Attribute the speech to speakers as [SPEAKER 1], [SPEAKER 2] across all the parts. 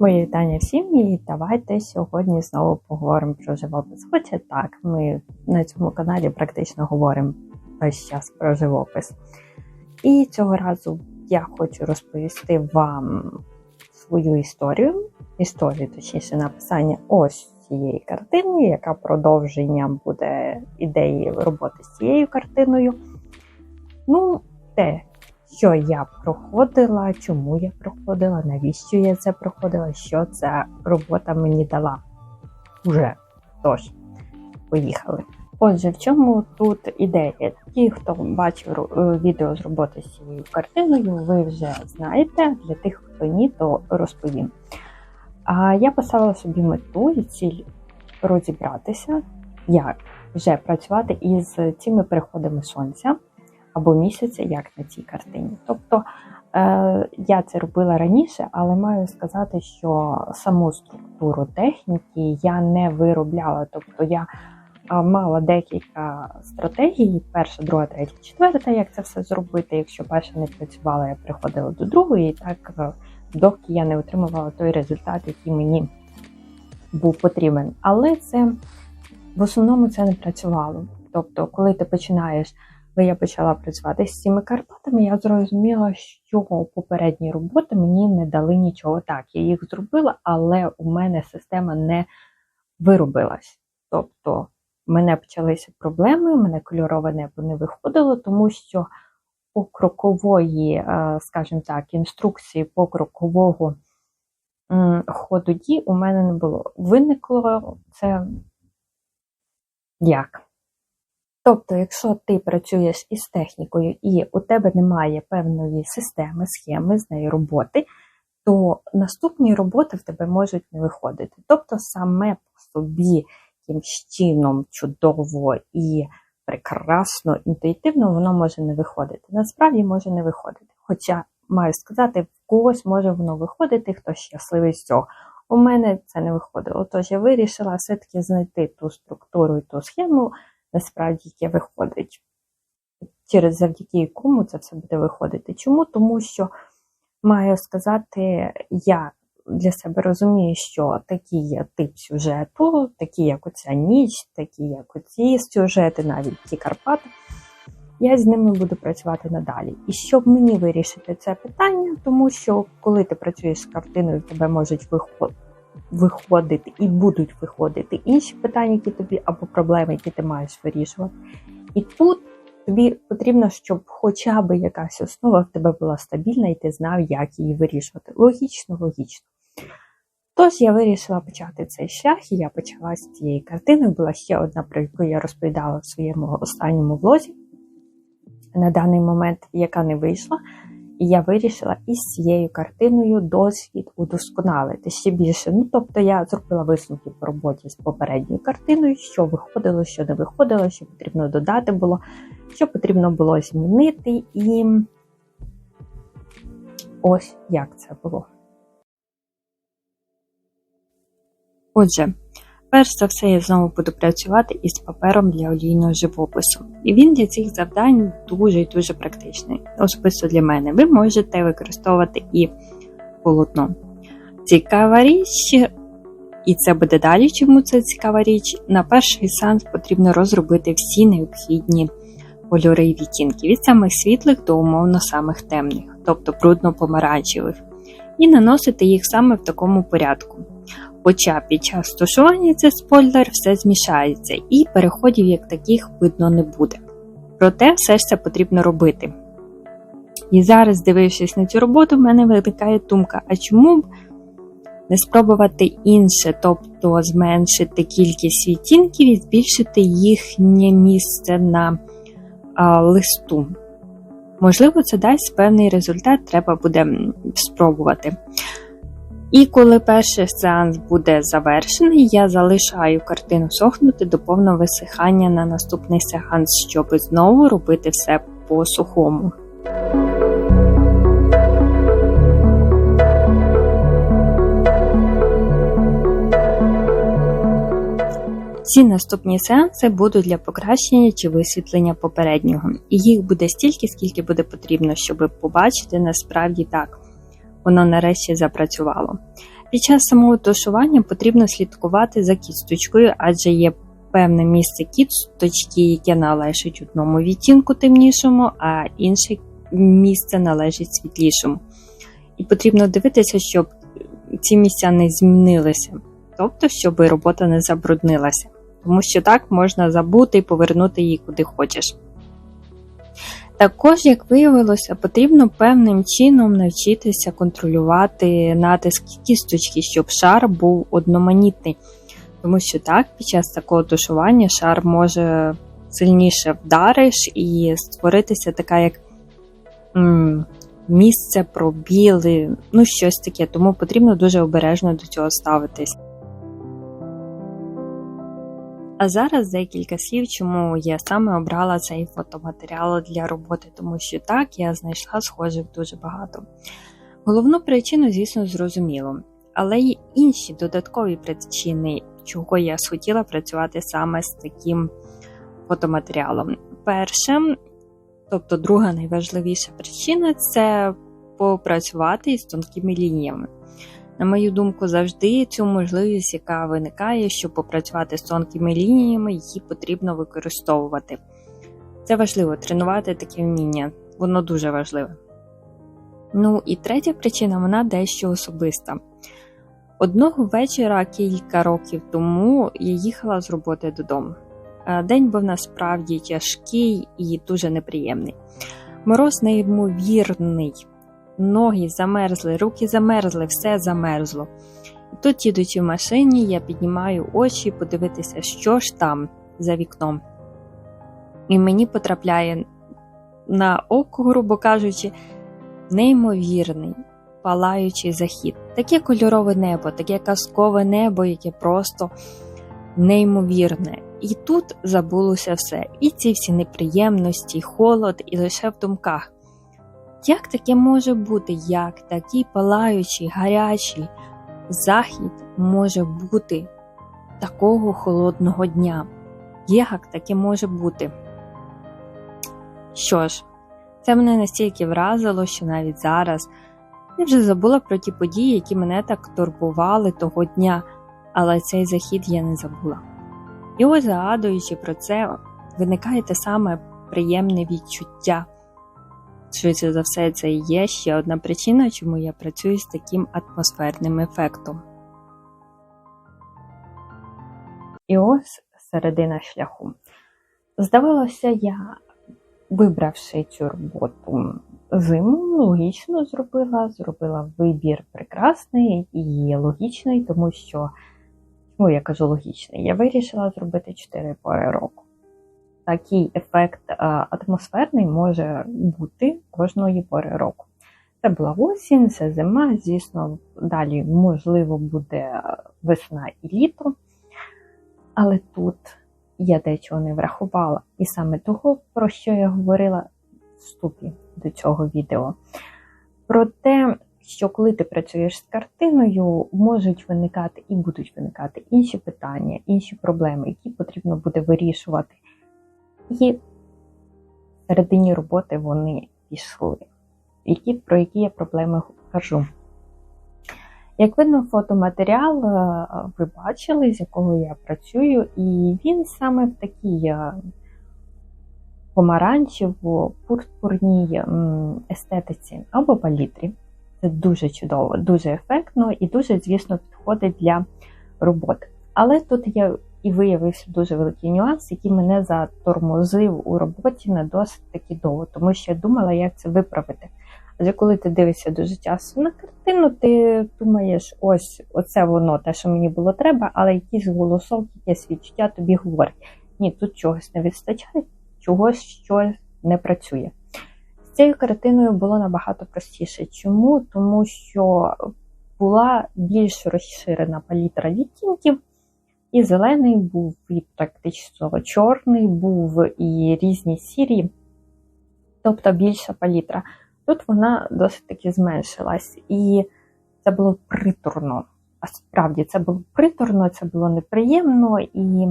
[SPEAKER 1] Мої вітання всім і давайте сьогодні знову поговоримо про живопис. Хоча так, ми на цьому каналі практично говоримо весь час про живопис. І цього разу я хочу розповісти вам свою історію, історію, точніше, написання ось цієї картини, яка продовженням буде ідеї роботи з цією картиною. Ну, те, що я проходила, чому я проходила, навіщо я це проходила, що ця робота мені дала. Уже. Тож, поїхали. Отже, в чому тут ідея? Ті, хто бачив е, відео з роботи з цією картиною, ви вже знаєте. Для тих, хто ні, то розповім. А я поставила собі мету і ціль розібратися, як вже працювати із цими переходами сонця або місяця, як на цій картині. Тобто е, я це робила раніше, але маю сказати, що саму структуру техніки я не виробляла. Тобто я е, мала декілька стратегій: перша, друга, третя, четверта, як це все зробити. Якщо перша не працювала, я приходила до другої, і так е, доки я не отримувала той результат, який мені був потрібен. Але це в основному це не працювало. Тобто, коли ти починаєш коли я почала працювати з цими Карпатами, я зрозуміла, що попередні роботи мені не дали нічого. Так, я їх зробила, але у мене система не виробилась. Тобто, в мене почалися проблеми, у мене кольорове небо не виходило, тому що покрокової, е, скажімо так, інструкції покрокового ходу дій у мене не було. Виникло це як? Тобто, якщо ти працюєш із технікою і у тебе немає певної системи, схеми з нею роботи, то наступні роботи в тебе можуть не виходити. Тобто, саме по собі якимсь чином чудово і прекрасно, інтуїтивно воно може не виходити. Насправді може не виходити. Хоча, маю сказати, в когось може воно виходити, хто щасливий з цього. У мене це не виходило. Тож я вирішила все-таки знайти ту структуру і ту схему насправді яке виходить. Через завдяки якому це все буде виходити. Чому? Тому що, маю сказати, я для себе розумію, що такі є тип сюжету, такі, як оця ніч, такі, як оці сюжети, навіть ті Карпати, я з ними буду працювати надалі. І щоб мені вирішити це питання, тому що коли ти працюєш з картиною, тебе можуть виходити виходити і будуть виходити інші питання, які тобі або проблеми, які ти маєш вирішувати. І тут тобі потрібно, щоб хоча б якась основа в тебе була стабільна, і ти знав, як її вирішувати. Логічно, логічно. Тож я вирішила почати цей шлях, і я почала з цієї картини. Була ще одна, про яку я розповідала в своєму останньому влозі на даний момент, яка не вийшла. І я вирішила із цією картиною досвід удосконалити ще більше. Ну, тобто я зробила висновки по роботі з попередньою картиною, що виходило, що не виходило, що потрібно додати було, що потрібно було змінити, і ось як це було. Отже, Перш за все, я знову буду працювати із папером для олійного живопису. І він для цих завдань дуже і дуже практичний. Особисто для мене. Ви можете використовувати і полотно. Цікава річ, і це буде далі, чому це цікава річ. На перший сеанс потрібно розробити всі необхідні кольори і відтінки від самих світлих до умовно самих темних, тобто брудно-помаранчевих, і наносити їх саме в такому порядку. Хоча під час тушування цей спойлер все змішається і переходів як таких видно не буде. Проте все ж це потрібно робити. І зараз, дивившись на цю роботу, в мене виникає думка: а чому б не спробувати інше, тобто зменшити кількість відтінків і збільшити їхнє місце на а, листу? Можливо, це дасть певний результат, треба буде спробувати. І коли перший сеанс буде завершений, я залишаю картину сохнути до повного висихання на наступний сеанс, щоб знову робити все по сухому. Ці наступні сеанси будуть для покращення чи висвітлення попереднього, і їх буде стільки, скільки буде потрібно, щоб побачити насправді так воно нарешті запрацювало. Під час самого тушування потрібно слідкувати за кісточкою, адже є певне місце кісточки, яке належить одному відтінку темнішому, а інше місце належить світлішому. І потрібно дивитися, щоб ці місця не змінилися, тобто, щоб робота не забруднилася. Тому що так можна забути і повернути її куди хочеш. Також, як виявилося, потрібно певним чином навчитися контролювати натиск кісточки, щоб шар був одноманітний. Тому що так, під час такого тушування шар може сильніше вдариш і створитися така як м, місце пробіли, ну щось таке, тому потрібно дуже обережно до цього ставитись. А зараз декілька слів, чому я саме обрала цей фотоматеріал для роботи, тому що так я знайшла схожих дуже багато. Головну причину, звісно, зрозуміло, але й інші додаткові причини, чого я схотіла працювати саме з таким фотоматеріалом. Перше, тобто друга найважливіша причина це попрацювати із тонкими лініями. На мою думку, завжди цю можливість, яка виникає, щоб попрацювати з тонкими лініями, її потрібно використовувати. Це важливо тренувати таке вміння, воно дуже важливе. Ну і третя причина вона дещо особиста. Одного вечора кілька років тому я їхала з роботи додому. День був насправді тяжкий і дуже неприємний. Мороз неймовірний ноги замерзли, руки замерзли, все замерзло. І тут, їдучи в машині, я піднімаю очі подивитися, що ж там за вікном. І мені потрапляє на око, грубо кажучи, неймовірний, палаючий захід. Таке кольорове небо, таке казкове небо, яке просто неймовірне. І тут забулося все. І ці всі неприємності, холод, і лише в думках. Як таке може бути? Як такий палаючий, гарячий захід може бути такого холодного дня? Як таке може бути? Що ж, це мене настільки вразило, що навіть зараз я вже забула про ті події, які мене так турбували того дня, але цей захід я не забула. І ось згадуючи про це, виникає те саме приємне відчуття. Швидше за все, це і є ще одна причина, чому я працюю з таким атмосферним ефектом. І ось середина шляху. Здавалося, я, вибравши цю роботу зиму, логічно зробила, зробила вибір прекрасний і логічний, тому що, чому я кажу логічний, я вирішила зробити 4 пори року такий ефект е, атмосферний може бути кожної пори року. Це була осінь, це зима, звісно, далі, можливо, буде весна і літо. Але тут я дечого не врахувала. І саме того, про що я говорила в вступі до цього відео. Про те, що коли ти працюєш з картиною, можуть виникати і будуть виникати інші питання, інші проблеми, які потрібно буде вирішувати. І в середині роботи вони пішли, які, про які я проблеми кажу. Як видно, фотоматеріал е, ви бачили, з якого я працюю, і він саме в такій е, помаранчево-пурпурній естетиці або палітрі. Це дуже чудово, дуже ефектно і дуже, звісно, підходить для роботи. Але тут є і виявився дуже великий нюанс, який мене затормозив у роботі на досить таки довго, тому що я думала, як це виправити. Адже коли ти дивишся дуже часто на картину, ти думаєш, ось оце воно, те, що мені було треба, але якийсь голосок, якесь відчуття тобі говорить. Ні, тут чогось не вистачає, чогось що не працює. З цією картиною було набагато простіше. Чому? Тому що була більш розширена палітра відтінків. І зелений був, і практично чорний був, і різні сірі, тобто більша палітра. Тут вона досить таки зменшилась. І це було приторно. А справді це було приторно, це було неприємно. І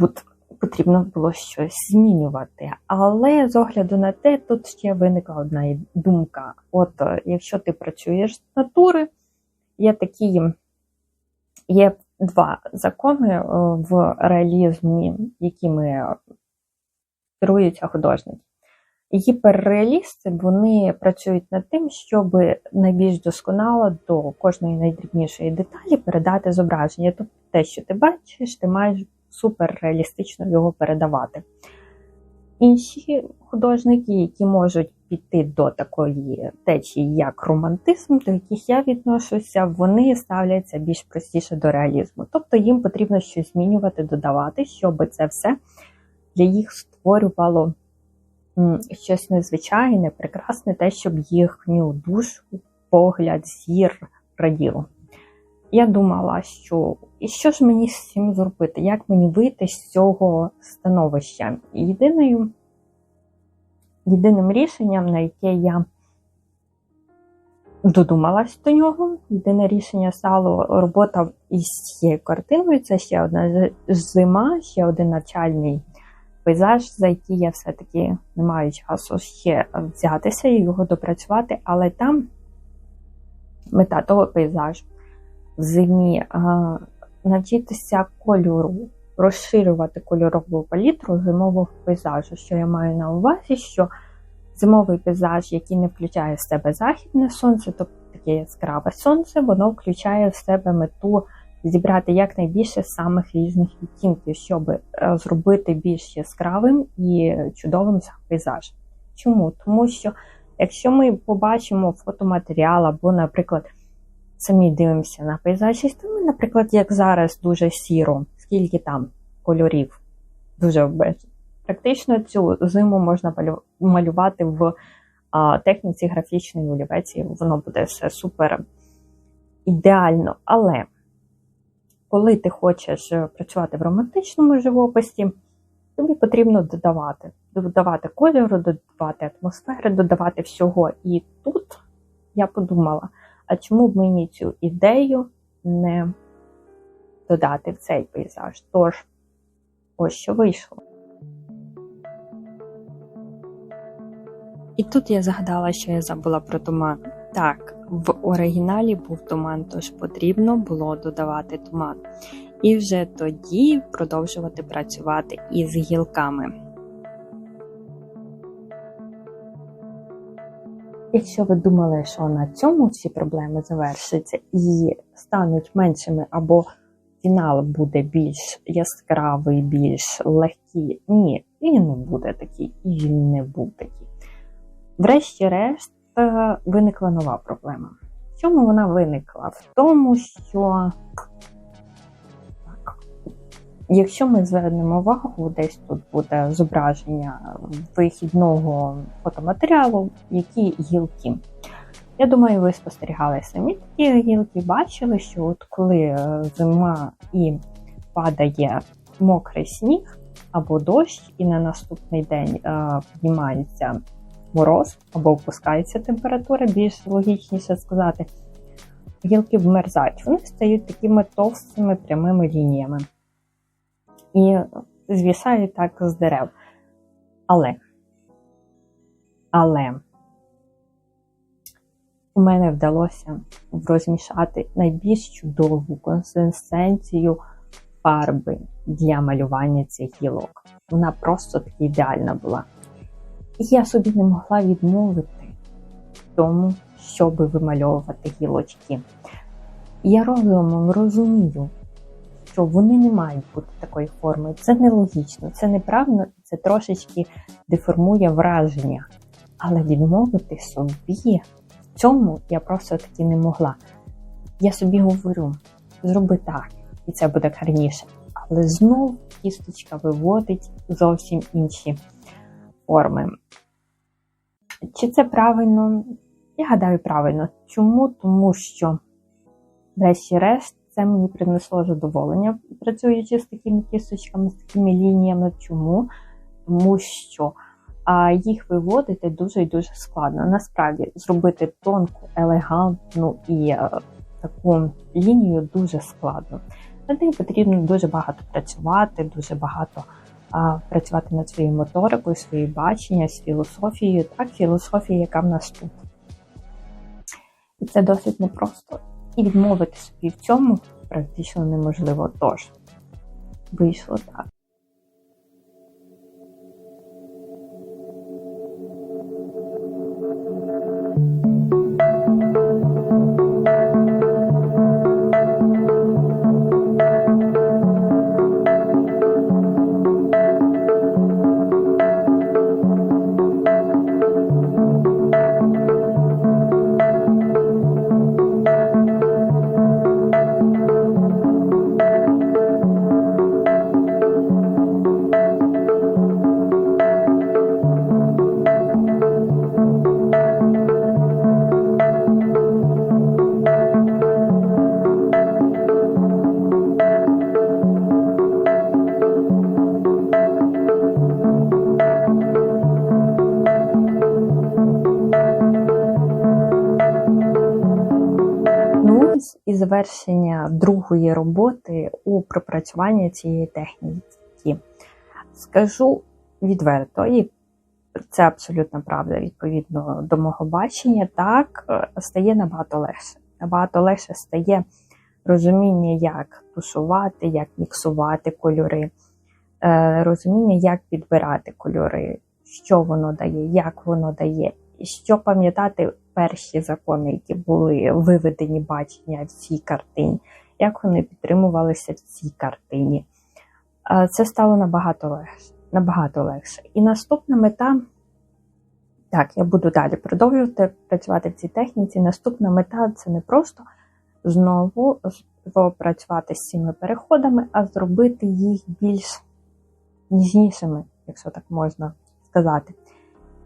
[SPEAKER 1] от потрібно було щось змінювати. Але з огляду на те, тут ще виникла одна думка: от е, якщо ти працюєш з натури, є такі є два закони е, в реалізмі, якими керуються художники. Гіперреалісти вони працюють над тим, щоб найбільш досконало до кожної найдрібнішої деталі передати зображення. Тобто те, що ти бачиш, ти маєш суперреалістично його передавати. Інші художники, які можуть піти до такої течії, як романтизм, до яких я відношуся, вони ставляться більш простіше до реалізму. Тобто їм потрібно щось змінювати, додавати, щоб це все для їх створювало щось незвичайне, прекрасне, те, щоб їхню душу, погляд, зір раділо. Я думала, що і що ж мені з цим зробити, як мені вийти з цього становища? Єдиною, єдиним рішенням, на яке я додумалась до нього, єдине рішення стало робота із цією картиною. Це ще одна зима, ще один навчальний пейзаж, за який я все-таки не маю часу ще взятися і його допрацювати, але там мета того пейзажу. В зимі навчитися кольору, розширювати кольорову палітру зимового пейзажу. Що я маю на увазі, що зимовий пейзаж, який не включає в себе західне сонце, тобто таке яскраве сонце, воно включає в себе мету зібрати якнайбільше самих різних відтінків, щоб е, зробити більш яскравим і чудовим пейзаж. Чому? Тому що якщо ми побачимо фотоматеріал або, наприклад, самі дивимося на пейзажі, то наприклад, як зараз дуже сіро, скільки там кольорів, дуже обмежено. Практично цю зиму можна малювати в техніці графічної олівець, і воно буде все супер ідеально. Але коли ти хочеш працювати в романтичному живописі, тобі потрібно додавати. Додавати кольору, додавати атмосфери, додавати всього. І тут я подумала, а чому б мені цю ідею не додати в цей пейзаж? Тож, ось що вийшло. І тут я згадала, що я забула про туман. Так, в оригіналі був туман, тож потрібно було додавати туман. І вже тоді продовжувати працювати із гілками. Якщо ви думали, що на цьому всі проблеми завершаться і стануть меншими, або фінал буде більш яскравий, більш легкий, ні, він не буде такий, і він не був такий. Врешті-решт, виникла нова проблема. В чому вона виникла? В тому, що так, якщо ми звернемо увагу, десь тут буде зображення вихідного фотоматеріалу, які гілки. Я думаю, ви спостерігали самі такі гілки, бачили, що от коли е, зима і падає мокрий сніг або дощ, і на наступний день е, піднімається мороз або опускається температура, більш логічніше сказати, гілки вмерзають. Вони стають такими товстими прямими лініями і звісають так з дерев. Але, але у мене вдалося розмішати найбільш чудову консистенцію фарби для малювання цих гілок. Вона просто таки ідеальна була. І я собі не могла відмовити тому, щоб вимальовувати гілочки. Я розумом розумію, що вони не мають бути такої форми. Це нелогічно, це неправильно, це трошечки деформує враження. Але відмовити собі в цьому я просто таки не могла. Я собі говорю, зроби так, і це буде гарніше. Але знов кісточка виводить зовсім інші форми. Чи це правильно? Я гадаю, правильно. Чому? Тому що, врешті-решт, це мені принесло задоволення, працюючи з такими кісточками, з такими лініями. Чому? Тому що а, їх виводити дуже і дуже складно. Насправді, зробити тонку, елегантну і е, таку лінію дуже складно. Над нею потрібно дуже багато працювати, дуже багато а, працювати над своєю моторикою, своєю баченням, з філософією, так, філософією, яка в нас тут. І це досить непросто. І відмовити собі в цьому практично неможливо. Тож, вийшло так. Завершення другої роботи у пропрацюванні цієї техніки. Скажу відверто, і це абсолютно правда відповідно до мого бачення, так е, стає набагато легше. Набагато легше стає розуміння, як тушувати, як міксувати кольори, е, розуміння, як підбирати кольори, що воно дає, як воно дає, що пам'ятати перші закони, які були виведені бачення в цій картині, як вони підтримувалися в цій картині. Це стало набагато легше. Набагато легше. І наступна мета, так, я буду далі продовжувати працювати в цій техніці. Наступна мета це не просто знову попрацювати з цими переходами, а зробити їх більш ніжнішими, якщо так можна сказати.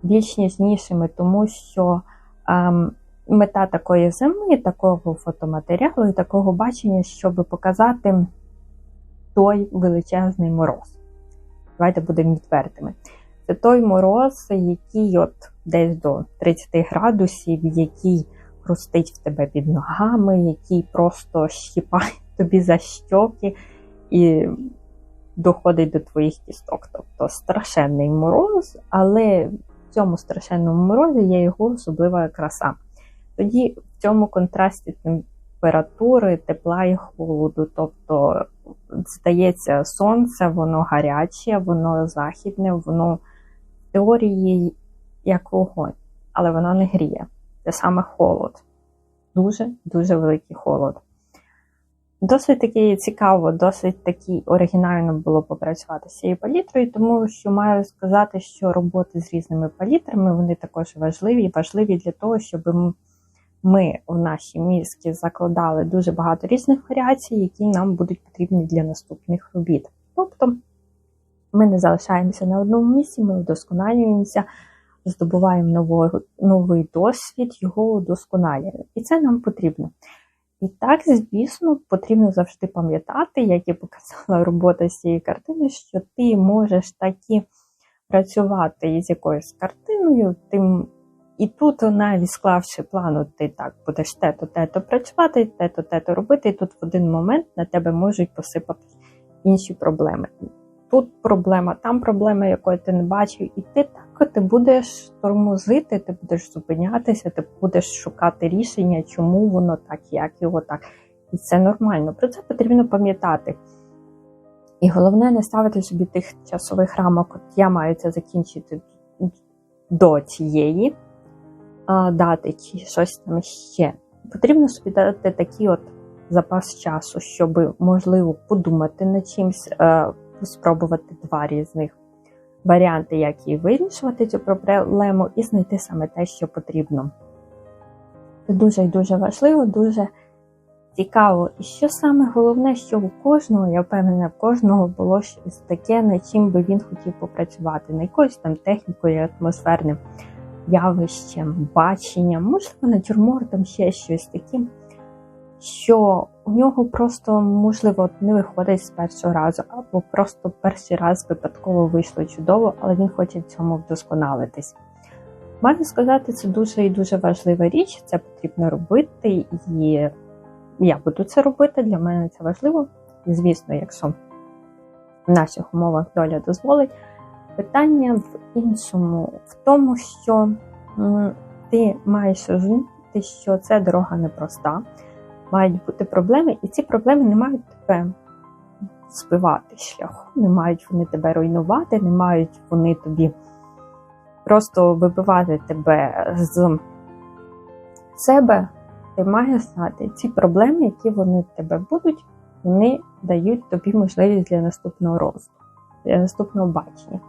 [SPEAKER 1] Більш ніжнішими, тому що ем, мета такої зими, такого фотоматеріалу і такого бачення, щоб показати той величезний мороз. Давайте будемо відвертими. Це той мороз, який от десь до 30 градусів, який хрустить в тебе під ногами, який просто щіпає тобі за щоки і доходить до твоїх кісток. Тобто страшенний мороз, але в цьому страшенному морозі є його особлива краса. Тоді в цьому контрасті температури, тепла і холоду. Тобто, здається, сонце, воно гаряче, воно західне, воно в теорії як вогонь, але воно не гріє. Це саме холод. Дуже-дуже великий холод. Досить таки цікаво, досить таки оригінально було попрацювати з цією палітрою, тому що маю сказати, що роботи з різними палітрами вони також важливі, важливі для того, щоб ми в наші мізки закладали дуже багато різних варіацій, які нам будуть потрібні для наступних робіт. Тобто ми не залишаємося на одному місці, ми вдосконалюємося, здобуваємо новий, досвід, його удосконалюємо. І це нам потрібно. І так, звісно, потрібно завжди пам'ятати, як і показала робота з цією картиною, що ти можеш таки працювати із якоюсь картиною, тим. І тут, навіть склавши плану, ти так будеш те-то, те-то працювати, те-то, те-то робити, і тут в один момент на тебе можуть посипати інші проблеми. Тут проблема, там проблема, якої ти не бачив, і ти так ти будеш тормозити, ти будеш зупинятися, ти будеш шукати рішення, чому воно так, як його так. І це нормально. Про це потрібно пам'ятати. І головне не ставити собі тих часових рамок. От я маю це закінчити до цієї дати чи щось там ще. Потрібно собі дати такий от запас часу, щоб можливо подумати над чимось, спробувати два різних варіанти, як її вирішувати цю проблему, і знайти саме те, що потрібно. Це дуже і дуже важливо, дуже цікаво. І що саме головне, що у кожного, я впевнена, в кожного було щось таке, над чим би він хотів попрацювати, на якоюсь там технікою, атмосферним явищем, баченням, можливо, натюрмортом, ще щось таким, що у нього просто, можливо, не виходить з першого разу, або просто перший раз випадково вийшло чудово, але він хоче в цьому вдосконалитись. Маю сказати, це дуже і дуже важлива річ, це потрібно робити, і я буду це робити, для мене це важливо. Звісно, якщо в наших умовах доля дозволить. Питання в іншому, в тому, що ти маєш розуміти, що це дорога непроста, мають бути проблеми, і ці проблеми не мають тебе збивати шляху, не мають вони тебе руйнувати, не мають вони тобі просто вибивати тебе з себе. Ти маєш знати, ці проблеми, які вони в тебе будуть, вони дають тобі можливість для наступного росту, для наступного бачення.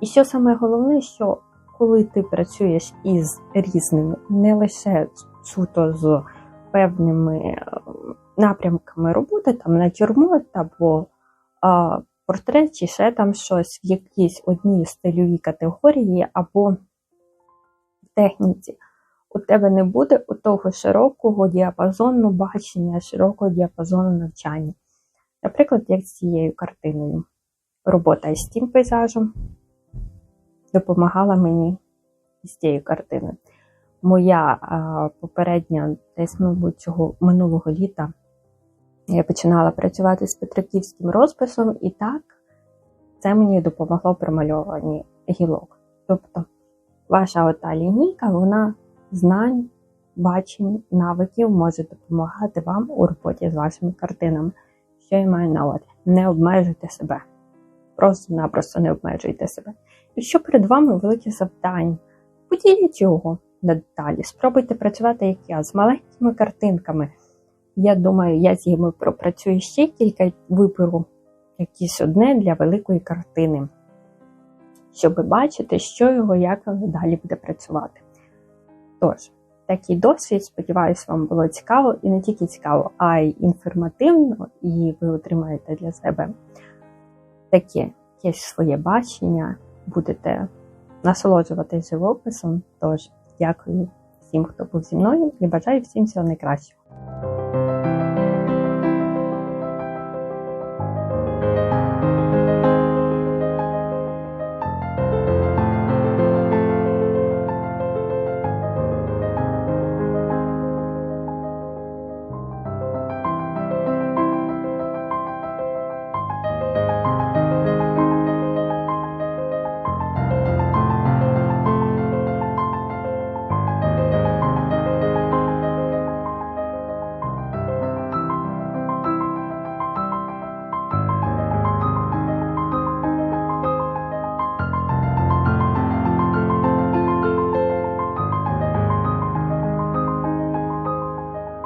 [SPEAKER 1] І що саме головне, що коли ти працюєш із різними, не лише суто з певними е, напрямками роботи, там натюрморт або а, портрет, чи ще там щось в якійсь одній стильовій категорії або в техніці, у тебе не буде у того широкого діапазону бачення, широкого діапазону навчання. Наприклад, як з цією картиною. Робота із тим пейзажем допомагала мені з цією картиною. Моя а, попередня, десь, мабуть, цього минулого літа я починала працювати з петриківським розписом, і так це мені допомогло при мальованні гілок. Тобто, ваша ота лінійка, вона знань, бачень, навиків може допомагати вам у роботі з вашими картинами. Що я маю на увазі? Не обмежуйте себе. Просто-напросто не обмежуйте себе. Якщо перед вами велике завдання, поділіть його на деталі. Спробуйте працювати як я з маленькими картинками. Я думаю, я з ними пропрацюю ще кілька вибору якісь одне для великої картини, щоб бачити, що його, як далі буде працювати. Тож, такий досвід, сподіваюся, вам було цікаво і не тільки цікаво, а й інформативно, і ви отримаєте для себе таке якесь своє бачення, будете насолоджуватися живописом. Тож, дякую всім, хто був зі мною, і бажаю всім всього найкращого.